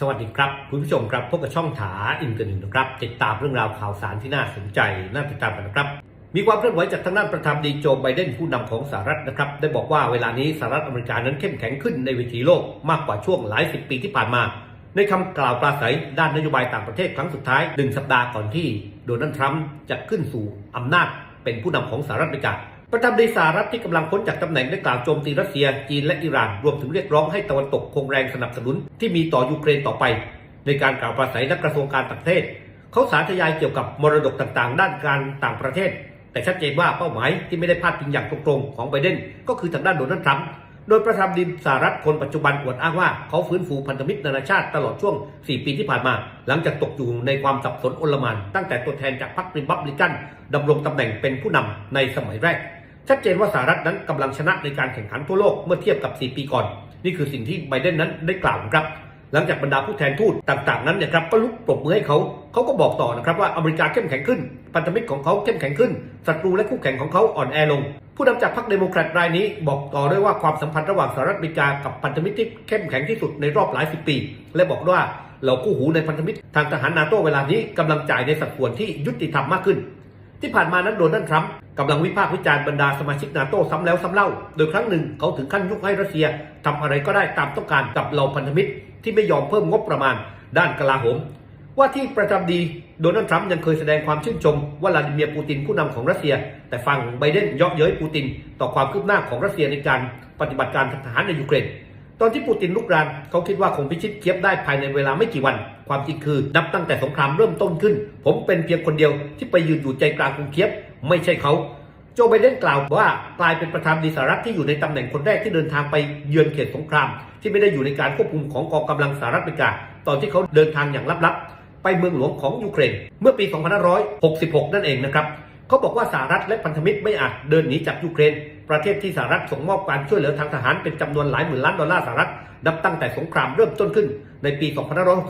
สวัสดีครับ คุณผู้ชมครับพบกับช่องถาอินเตอร์เน็ตนะครับ ติดตามเรื่องราวข่าวสารที่น่าสนใจน่าติดตามกันนะครับ มีความเคลื่อนไหวจากทางด้านประธานดีโจไบเดนผู้นำของสหรัฐนะครับ ได้บอกว่าเวลานี้สหรัฐอเมริกานั้นเข้มแข็งขึ้นในเวทีโลกมากกว่าช่วงหลายสิบปีที่ผ่านมา ในคำกล่าวปราศัยด้านนโยบายต่างประเทศครั้งสุดท้ายหนึ่งสัปดาห์ก่อนที่โดนัลด์ทรัมป์จะขึ้นสู่อำนาจเป็นผู้นำของสหรัฐอเมริกา ประธานาธิบดีสหรัฐที่กำลังพ้นจากตำแหน่งได้กล่าวโจมตีรัสเซีย จีนและอิหร่าน รวมถึงเรียกร้องให้ตะวันตกคงแรงสนับสนุนที่มีต่อยูเครนต่อไป ในการกล่าวปราศัยนักกระทรวงการต่างประเทศ เขาสาธยายเกี่ยวกับมรดกต่างๆ ด้านการต่างประเทศ แต่ชัดเจนว่าเป้าหมายที่ไม่ได้พาดพิงอย่างตรงๆของไบเดนก็คือทางด้านโดนัลด์ทรัมป์โดยประธานาธิบดีสหรัฐคนปัจจุบันอวดอ้างว่าเขาฟื้นฟูพันธมิตรนานาชาติตลอดช่วง 4 ปีที่ผ่านมา หลังจากตกอยู่ในความสับสนโอลมาน ตั้งแต่ตัวแทนจากพรรคริพับลิกันดำรงตำแหน่งเป็นผู้นำในสมัยแรก ชัดเจนว่าสหรัฐนั้นกำลังชนะในการแข่งขันทั่วโลกเมื่อเทียบกับ 4 ปีก่อน นี่คือสิ่งที่ไบเดนนั้นได้กล่าวครับ หลังจากบรรดาผู้แทนทูตต่างๆนั้นเนี่ยครับก็ลุกปรบมือให้เขาเขาก็บอกต่อนะครับว่าอเมริกาเข้มแข็งขึ้น พันธมิตรของเขาเข้มแข็งขึ้นศัตรูและคู่แข่งของเขาอ่อนแอลง ผู้นำจากพรรคเดโมแครตรายนี้ บอกต่อด้วยว่าความสัมพันธ์ระหว่างสหรัฐอเมริกากับพันธมิตรที่เข้มแข็งที่สุดในรอบหลายสิบปี และบอกว่าเหล่าคู่หูในพันธมิตรทางทหารนาโต้เวลานี้กำลังจ่ายในสัดส่วนที่ยุติธรรมมากขึ้น ที่ผ่านมานั้นโดนัลด์ทรัมป์กำลังวิพากษ์วิจารณ์บรรดาสมาชิกนาโต้ซ้ำแล้วซ้ำเล่า โดยครั้งหนึ่งเขาถึงขั้นยุให้รัสเซียทำอะไรก็ได้ตามต้องการกับเหล่าพันธมิตร ที่ไม่ยอมเพิ่มงบประมาณ ด้านกลาโหม ว่าที่ประธานาธิบดีโดนัลด์ทรัมป์ยังเคยแสดงความชื่นชมว่าลาดิเมียร์ปูตินผู้นำของรัสเซีย แต่ฝั่งไบเดนเยาะเย้ยปูติน ต่อความคืบหน้าของรัสเซียในการปฏิบัติการทางทหารในยูเครน ตอนที่ปูตินลุกรานเขาคิดว่าคงพิชิตเคียบได้ภายในเวลาไม่กี่วัน ความจริงคือ นับตั้งแต่สงครามเริ่มต้นขึ้น ผมเป็นเพียงคนเดียวที่ไปยืนอยู่ใจกลางกรุงเคียบไม่ใช่เขาโจไบเดนกล่าวว่ากลายเป็นประธานดีสหรัฐที่อยู่ในตำแหน่งคนแรกที่เดินทางไปเยือนเขตสงคราม ที่ไม่ได้อยู่ในการควบคุมของกองกำลังสหรัฐอเมริกา ตอนที่เขาเดินทางอย่างลับๆ ไปเมืองหลวงของยูเครน เมื่อปี 2566 นั่นเองนะครับ เขาบอกว่าสหรัฐและพันธมิตรไม่อาจเดินหนีจากยูเครน ประเทศที่สหรัฐส่งมอบการช่วยเหลือทางทหารเป็นจำนวนหลายหมื่นล้านดอลลาร์สหรัฐนับตั้งแต่สงครามเริ่มต้นขึ้นในปี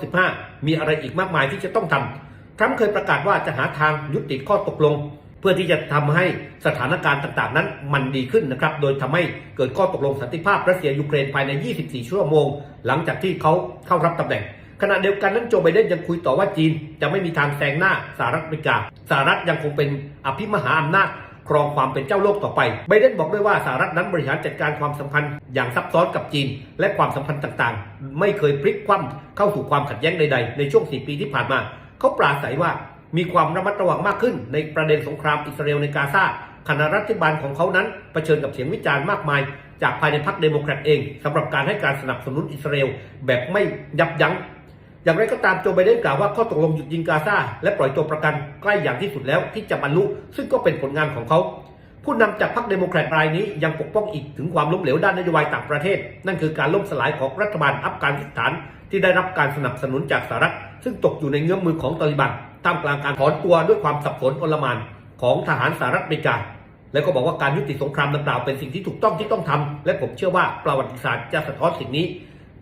2565 มีอะไรอีกมากมายที่จะต้องทำทรัมป์เคยประกาศว่าจะหาทางยุติข้อตกลง เพื่อที่จะทำให้สถานการณ์ต่างๆ นั้นมันดีขึ้นนะครับ โดยทำให้เกิดข้อตกลงสันติภาพรัสเซียยูเครนภายใน 24 ชั่วโมง หลังจากที่เขาเข้ารับตำแหน่ง ขณะเดียวกันนั้นโจไบเดนยังคุยต่อว่าจีน จะไม่มีทางแซงหน้าสหรัฐอเมริกาสหรัฐยังคงเป็นอภิมหาอำนาจครองความเป็นเจ้าโลกต่อไป ไบเดนบอกด้วยว่าสหรัฐนั้นบริหารจัดการความสัมพันธ์อย่างซับซ้อนกับจีน และความสัมพันธ์ต่างๆ ไม่เคยพลิกคว่ำเข้าสู่ความขัดแย้งใดๆ ในช่วง 4 ปีที่ผ่านมา เขาปราศัยว่ามีความระมัดระวังมากขึ้น ในประเด็นสงครามอิสราเอลในกาซาขณะรัฐบาลของเขานั้นเผชิญกับเสียงวิจารณ์มากมาย จากภายในพรรคเดโมแครตเองสำหรับการให้การสนับสนุนอิสราเอลแบบไม่ยับยั้ง อย่างไรก็ตามโจไบเดนกล่าวว่าข้อตกลงหยุดยิงกาซาและปล่อยตัวประกันใกล้อย่างที่สุดแล้วที่จะบรรลุ ซึ่งก็เป็นผลงานของเขา ผู้นำจากพรรคเดโมแครตรายนี้ยังปกป้องอีกถึงความล้มเหลวด้านนโยบายต่างประเทศ นั่นคือการล่มสลายของรัฐบาลอัฟกานิสถาน ที่ได้รับการสนับสนุนจากสหรัฐซึ่งตกอยู่ในเงื้อมมือของตาลิบันท่ามกลางการถอนตัวด้วยความสับสนอลมานของทหารสหรัฐอเมริกาแล้วก็บอกว่าการยุติสงครามดังกล่าวเป็นสิ่งที่ถูกต้องที่ต้องทำและผมเชื่อว่าประวัติศาสตร์จะสะท้อนสิ่งนี้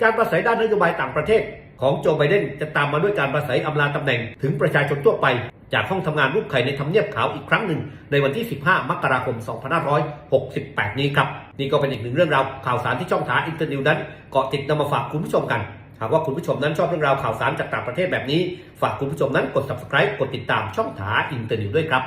การประสัยด้านนโยบายต่างประเทศ ของโจไบเดนจะตามมาด้วยการประสัยอำลาตำแหน่งถึงประชาชนทั่วไป จากห้องทำงานรูปไข่ในทำเนียบขาวอีกครั้งหนึ่ง ในวันที่ 15 มกราคม 2568 นี้ครับ นี่ก็เป็นอีกหนึ่งเรื่องราวข่าวสารที่ช่องทาอินเตอร์นิวนั้นเกาะติดนำมาฝากคุณผู้ชมกันหากว่าคุณผู้ชมนั้นชอบเรื่องราวข่าวสารจากต่างประเทศแบบนี้ ฝากคุณผู้ชมนั้นกด subscribe กดติดตามช่องทาอินเตอร์นิวด้วยครับ